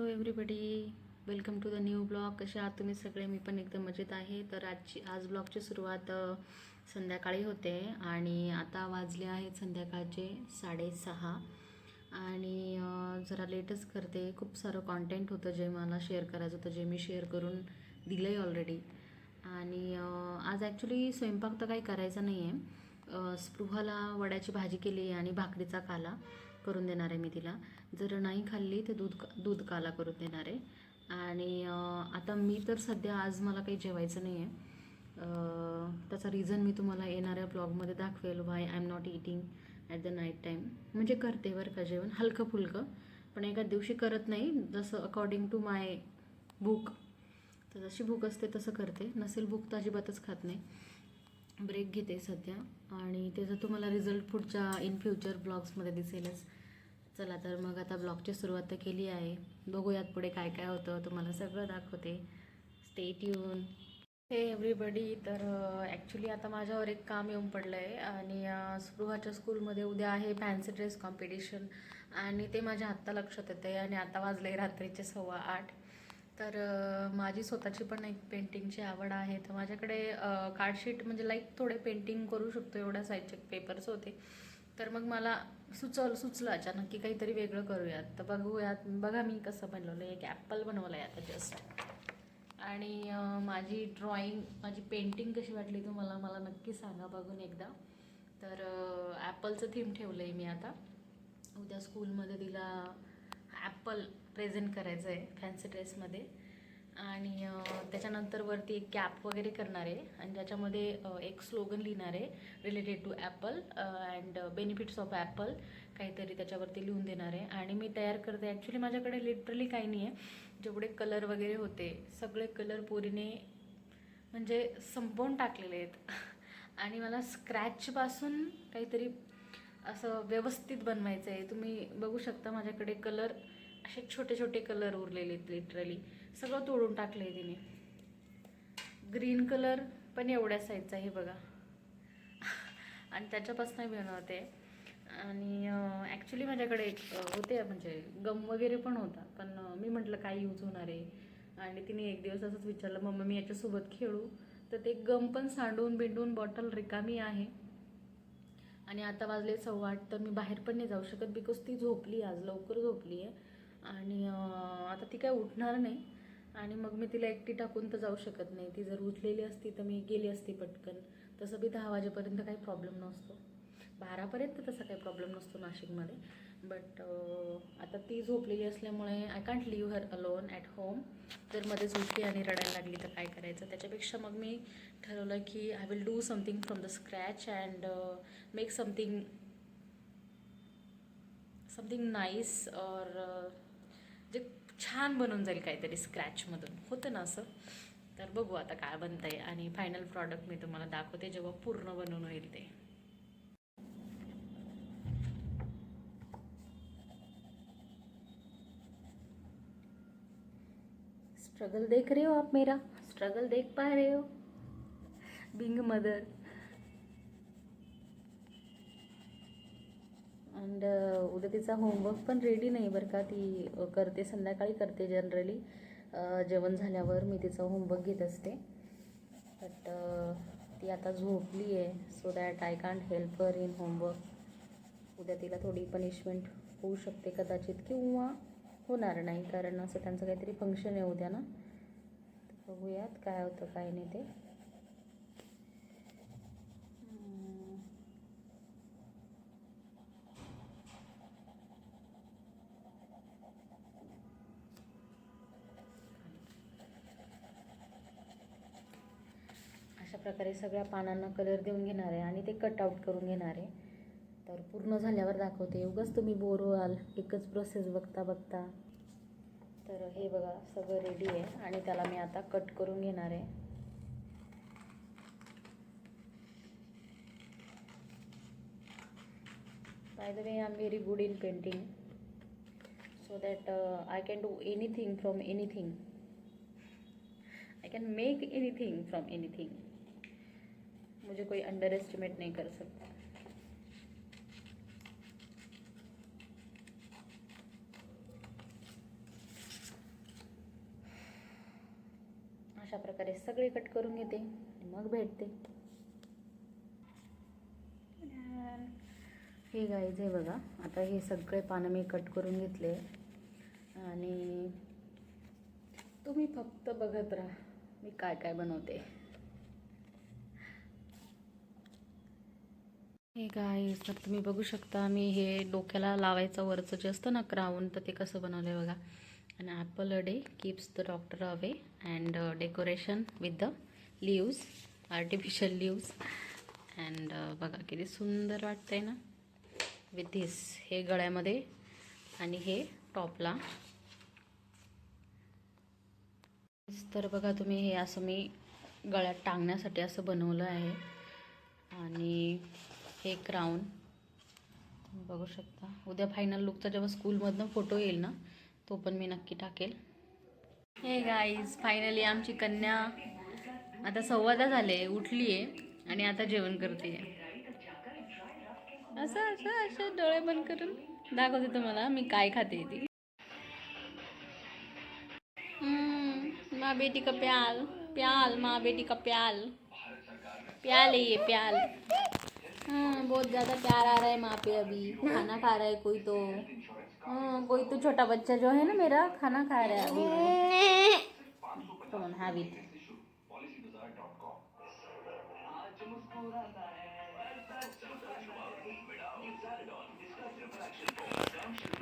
Hello everybody welcome to the new blog कसे आहात तुम्ही सगळे? मी पण एकदम मजेत आहे. तर आजची आज ब्लॉगची सुरुवात संध्याकाळी होते आणि आता वाजले आहेत संध्याकाळचे साडेसहा. आणि जरा लेटच करते. खूप सारं कॉन्टेंट होतं जे मला शेअर करायचं होतं जे मी शेअर करून दिलं आहे ऑलरेडी आणि आज ॲक्च्युली स्वयंपाक तर काही करायचा नाही आहे स्पृहाला वड्याची भाजी केली आहे आणि भाकरीचा काला. करून देणार आहे मी तिला. जर नाही खाल्ली तर दूध दूध काला करून देणार आहे. आणि आता मी तर सध्या आज मला काही जेवायचं नाही आहे त्याचा रिझन मी तुम्हाला येणाऱ्या ब्लॉगमध्ये दाखवेल why I am not eating at the night time म्हणजे करते बरं का जेवण हलकं फुलकं. पण एका दिवशी करत नाही जसं अकॉर्डिंग टू माय भूक तर जशी भूक असते तसं करते. नसेल भूक तर अजिबातच खात नाही. ब्रेक घेते सध्या. आणि त्याचा तुम्हाला रिझल्ट पुढच्या इन फ्युचर ब्लॉग्समध्ये दिसेलच. चला तर मग आता ब्लॉगची सुरुवात तर केली आहे. बघूयात पुढे काय काय होतं. तुम्हाला सगळं दाखवते. स्टे ट्यून हे एव्हरीबडी तर ॲक्च्युली आता माझ्यावर एक काम येऊन पडलं आहे आणि स्पृहाच्या स्कूलमध्ये उद्या आहे फॅन्सी ड्रेस कॉम्पिटिशन आणि ते माझ्या आत्ता लक्षात येते आणि आता वाजले रात्रीचे सव्वा आठ. तर माझी स्वतःची पण एक पेंटिंगची आवड आहे. तर माझ्याकडे कार्डशीट म्हणजे लाईक थोडे पेंटिंग करू शकतो एवढ्या साईजचे पेपर्स होते. तर मग मला सुचवलं सुचलं अचानक की काहीतरी वेगळं करूयात. तर बघूयात बघा मी कसं बनवलं. एक ॲपल बनवलं आहे आता जस्ट आणि माझी ड्रॉइंग माझी पेंटिंग कशी वाटली तुम्हाला मला नक्की सांगा बघून एकदा. तर ॲपलचं थीम ठेवलं आहे मी आता. उद्या स्कूलमध्ये तिला ॲपल प्रेझेंट करायचं आहे फॅन्सी ड्रेसमध्ये आणि त्याच्यानंतर वरती एक कॅप वगैरे करणार आहे. आणि ज्याच्यामध्ये एक स्लोगन लिहिणार आहे related to apple and benefits of apple काहीतरी त्याच्यावरती लिहून देणार आहे. आणि मी तयार करते. ॲक्च्युली माझ्याकडे लिटरली काही नाही आहे. जेवढे कलर वगैरे होते सगळे कलर पोरीने म्हणजे संपवून टाकलेले आहेत. आणि मला स्क्रॅचपासून काहीतरी असं व्यवस्थित बनवायचं आहे. तुम्ही बघू शकता माझ्याकडे कलर असे छोटे छोटे कलर उरलेले आहेत लिटरली. सगळं तोडून टाकलं आहे तिने. ग्रीन कलर पण एवढ्या साईजचा हे बघा. आणि त्याच्यापासून बनवते आणि ॲक्च्युली माझ्याकडे एक होते म्हणजे गम वगैरे पण होता. पण मी म्हटलं काय यूज होणार आहे? आणि तिने एक दिवस असंच विचारलं मम्मी मी याच्यासोबत खेळू? तर ते गम पण सांडून बिंडून बॉटल रिकामी आहे. आणि आता वाजले सव्वा आठ तर मी बाहेर पण नाही जाऊ शकत बिकॉज ती झोपली आज लवकर झोपली आहे. आणि आता ती काय उठणार नाही. आणि मग मी तिला एकटी टाकून तर जाऊ शकत नाही. ती जर उठलेली असती तर मी गेली असती पटकन. तसं बी दहा वाजेपर्यंत काही प्रॉब्लेम नसतो. बारापर्यंत तसा काही प्रॉब्लेम नसतो नाशिकमध्ये. बट आता ती झोपलेली असल्यामुळे I can't leave her alone at home जर मध्ये झोपली आणि रडायला लागली तर काय करायचं? त्याच्यापेक्षा मग मी ठरवलं की I will do something from the scratch and make something something nice और जे छान बनून जाईल काहीतरी स्क्रॅचमधून होतं ना असं? तर बघू आता काय बनतं आहे आणि फायनल प्रॉडक्ट मी तुम्हाला दाखवते जेव्हा पूर्ण बनवून होईल ते. स्ट्रगल देख रहे हो आप मेरा? स्ट्रगल देख पा रहे हो? बिंग मदर अँड उद्या तिचा होमवर्क पण रेडी नाही बरं का. ती करते संध्याकाळी करते जनरली जेवण झाल्यावर मी तिचं होमवर्क घेत असते. बट ती आता झोपली आहे. So that I can't help her in homework उद्या तिला थोडी पनिशमेंट होऊ शकते कदाचित किंवा होणार नाही. कारण असं त्यांचं काहीतरी फंक्शन आहे उद्या ना. बघूयात काय होतं काय नाही ते हम्म. अशा प्रकारे सगळ्या पानांना कलर देऊन घेणार आहे आणि ते कटआउट करून घेणार आहे. तर पूर्ण झाल्यावर दाखवते. उगाच तुम्ही बोर व्हाल. एकच प्रोसेस बघता बघता. तर हे बघा सगळं रेडी आहे आणि त्याला मी आता कट करून घेणार आहे. By the way I am very good in painting so that I can do anything from anything I can make anything from anything मुझे कोई अंडर एस्टिमेट नहीं कर सकता अशा प्रकारे सगळे कट करून घेते आणि मग भेटते. हे गाईज हे बघा. आता हे सगळे पानं मी कट करून घेतले. आणि तुम्ही फक्त बघत राहा मी काय काय बनवते. हे गाईज तर तुम्ही बघू शकता मी हे डोक्याला लावायचं वरचं जे असतं ना क्राऊन तर ते कसं बनवलं आहे बघा. आणि apple a day keeps the doctor away and decoration with the leaves artificial leaves and बघा किती सुंदर वाटतं आहे ना. विथ धिस हे गळ्यामध्ये आणि हे टॉपला. तर बघा तुम्ही हे असं मी गळ्यात टांगण्यासाठी असं बनवलं आहे. आणि हे क्राऊन बघू शकता. उद्या फायनल लुकचा जेव्हा स्कूलमधनं फोटो येईल ना तो पण मी नक्की टाकेल. हे गाईज फायनली आमची कन्या आता संवादा झाले उठली आहे आणि आता जेवण करते असं असं असं डोळे बंद करून दाखवते तुम्हाला मी काय खाते ती. हम्म, माँ बेटी का प्याल प्याल माँ बेटी का प्याल. प्याल है ये प्याल. हाँ बहुत ज़्यादा प्यार आ रहा है माँ पे अभी खाना खा रहा है कोई तो हाँ कोई तो छोटा बच्चा जो है ना मेरा खाना खा रहा है अभी on, have it.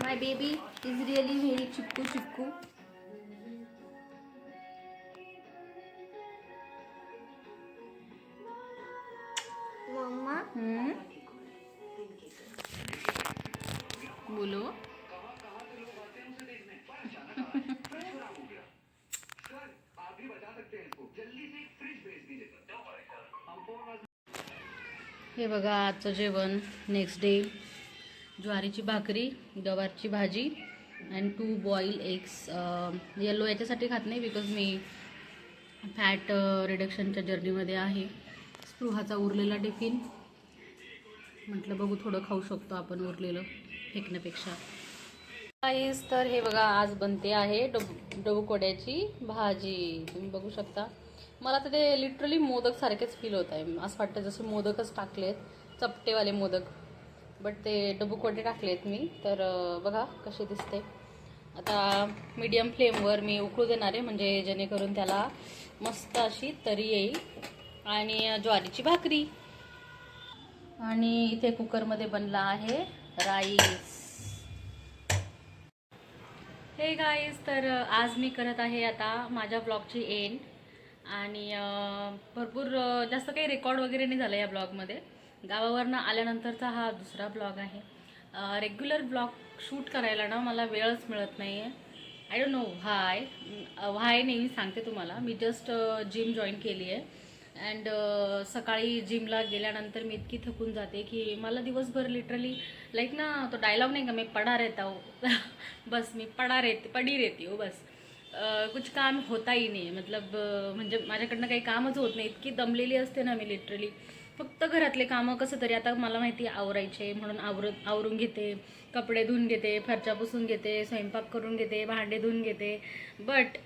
My baby is really very chipku chipku. बोलो. हे बघा आजचं जेवण. नेक्स्ट डे ज्वारीची भाकरी गवारची भाजी and two boil eggs yellow याच्यासाठी खात नाही बिकॉज मी फॅट रिडक्शनच्या जर्नीमध्ये आहे. स्पृहाचा उरलेला टिफिन म्हटलं बघू थोडं खाऊ शकतो आपण उरलेलं. फेकण्यापेक्षा. काहीच तर हे बघा आज बनते आहे डब डबकोड्याची भाजी. तुम्ही बघू शकता. मला तर ते लिटरली मोदक सारखेच फील होत आहे. असं वाटतं जसं मोदकच टाकलेत चपटेवाले मोदक. बट ते डबकोडे टाकलेत मी. तर बघा कसे दिसते. आता मीडियम फ्लेमवर मी उकळू देणार आहे. म्हणजे जेणेकरून त्याला मस्त अशी तरी येईल. आणि ज्वारीची भाकरी. आणि इथे कुकरमध्ये बनला आहे राईस. हे गाईज तर आज मी करत आहे आता माझ्या ब्लॉगची एंड आणि भरपूर जास्त काही रेकॉर्ड वगैरे नाही झालं या ब्लॉगमध्ये गावावरनं आल्यानंतरचा हा दुसरा ब्लॉग आहे. रेग्युलर ब्लॉग शूट करायला ना मला वेळच मिळत नाही आहे I don't know why why नाही मी सांगते तुम्हाला. मी जस्ट जिम जॉईन केली आहे अँड uh, सकाळी जिमला गेल्यानंतर मी इतकी थकून जाते की मला दिवसभर लिटरली लाईक ना तो डायलॉग नाही का मी पडा रहता हो. बस मी पडा रहते पडी रहती हो बस. कुछ काम होता ही नाही. मतलब म्हणजे माझ्याकडनं काही कामच होत नाही. इतकी दमलेली असते ना मी लिटरली फक्त घरातले कामं कसं तरी आता मला माहिती आहे आवरायचे म्हणून आवर आवरून घेते. कपडे धुवून घेते फरच्या पुसून घेते स्वयंपाक करून घेते भांडे धुवून घेते. बट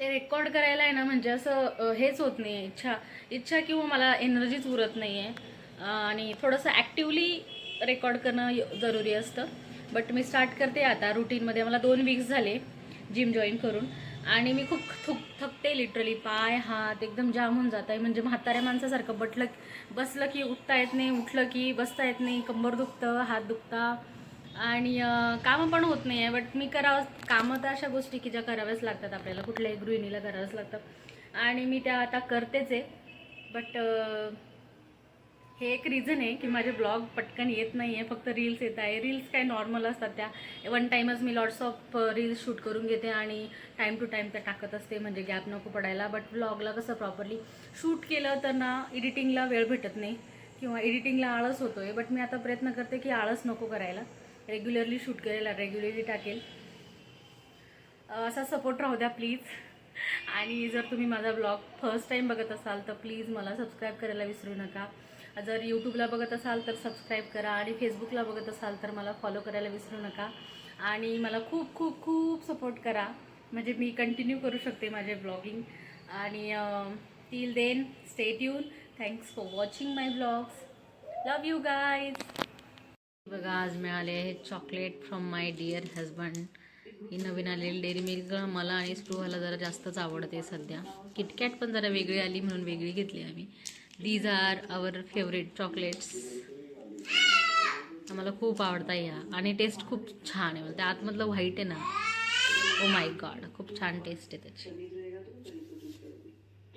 ते रेकॉर्ड करायला आहे ना म्हणजे असं हेच होत नाही. आहे इच्छा इच्छा किंवा मला एनर्जीच उरत नाही आहे आणि थोडंसं ॲक्टिवली रेकॉर्ड करणं य- जरुरी असतं. बट मी स्टार्ट करते आता रुटीनमध्ये मला दोन वीक्स झाले जिम जॉईन करून. आणि मी खूप थुक थकते लिटरली पाय हात एकदम जाम होऊन जात आहे म्हणजे म्हाताऱ्या माणसासारखं बटलं बसलं की उठता येत नाही उठलं की बसता येत नाही कंबर दुखतं हात दुखता. आणि कामं पण होत नाही आहे बट मी करावं कामं तर अशा गोष्टी की ज्या कराव्याच लागतात आपल्याला. कुठल्याही गृहिणीला करावंच लागतं. आणि मी त्या आता करतेच आहे बट हे एक रिझन आहे की माझे ब्लॉग पटकन येत नाही आहे फक्त रील्स येत आहे. रील्स काय नॉर्मल असतात त्या. वन टाईमच मी लॉट्स ऑफ रील्स शूट करून घेते आणि टाईम टू टाईम त्या टाकत असते म्हणजे गॅप नको पडायला. बट ब्लॉगला कसं प्रॉपरली शूट केलं तर ना एडिटिंगला वेळ भेटत नाही. किंवा एडिटिंगला आळस होतो आहे बट मी आता प्रयत्न करते की आळस नको करायला. रेग्युलरली शूट करेल रेग्युलरली टाकेल. असा सपोर्ट राहू द्या प्लीज आणि जर तुम्ही माझा ब्लॉग फर्स्ट टाईम बघत असाल तर प्लीज मला सबस्क्राईब करायला विसरू नका. जर यूट्यूबला बघत असाल तर सबस्क्राईब करा. आणि फेसबुकला बघत असाल तर मला फॉलो करायला विसरू नका. आणि मला खूप खूप खूप सपोर्ट करा. म्हणजे मी कंटिन्यू करू शकते माझे ब्लॉगिंग आणि till then stay tune thanks for watching my blogs love you guys बघा आज मिळाले आहे chocolate from my dear husband ही नवीन आलेली डेअरी मिल्क मला आणि स्पृहाला जरा जास्तच आवडते सध्या. किटकॅट पण जरा वेगळी आली म्हणून वेगळी घेतली आम्ही. These are our favourite chocolates आम्हाला खूप आवडता ह्या. आणि टेस्ट खूप छान आहे. म्हणजे आतमधलं व्हाईट आहे ना. ओ माय गॉड खूप छान टेस्ट आहे त्याची.